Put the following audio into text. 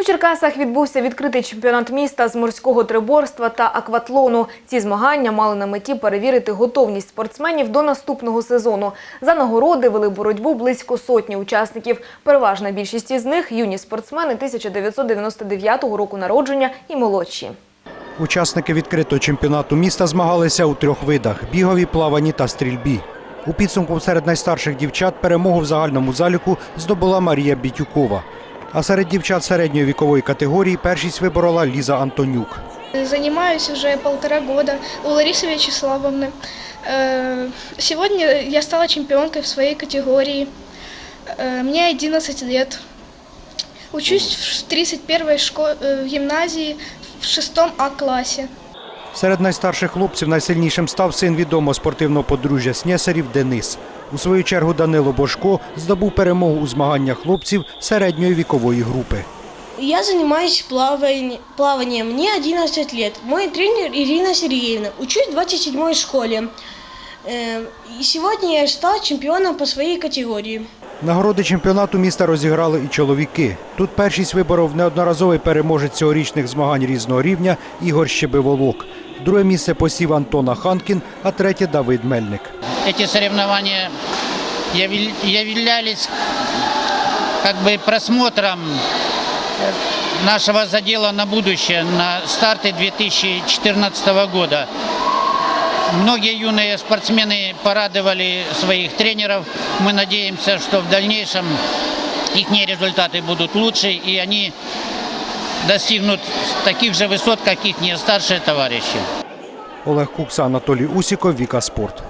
У Черкасах відбувся відкритий чемпіонат міста з морського триборства та акватлону. Ці змагання мали на меті перевірити готовність спортсменів до наступного сезону. За нагороди вели боротьбу близько сотні учасників. Переважна більшість із них – юні спортсмени 1999 року народження і молодші. Учасники відкритого чемпіонату міста змагалися у трьох видах – бігові, плаванні та стрільбі. У підсумку серед найстарших дівчат перемогу в загальному заліку здобула Марія Бітюкова. А серед дівчат середньої вікової категорії першість виборола Ліза Антонюк. Занимаюсь уже полтора года у Ларисы Вячеславовны. Э, Сегодня я стала чемпионкой в своей категории. Э, Мне 11 лет. Учусь в 31-й шко- э, в гимназии в 6 А-классе. Серед найстарших хлопців найсильнішим став син відомого спортивного подружжя Снєсарів Денис. У свою чергу Данило Божко здобув перемогу у змаганнях хлопців середньої вікової групи. Я занимаюсь плаванием. Мне 11 лет. Мой тренер Ирина Сергеевна. Учусь в 27 школе. Э, И сегодня я стала чемпионом по своей категории. Нагороди чемпіонату міста розіграли і чоловіки. Тут першість виборов неодноразовий переможець цьогорічних змагань різного рівня Ігор Щебиволок Друге місце посів Антона Ханкін, а третє Давид Мельник. эти соревнования яви- являлись как бы просмотром э, нашего задела на будущее, на старты 2014 года. Многие юные спортсмены порадовали своих тренеров. Мы надеемся, что в дальнейшем их результаты будут лучше, и они достигнут таких же высот, как их старшие товарищи. Олег Кукса, Анатолій Усіков, Віка Спорт.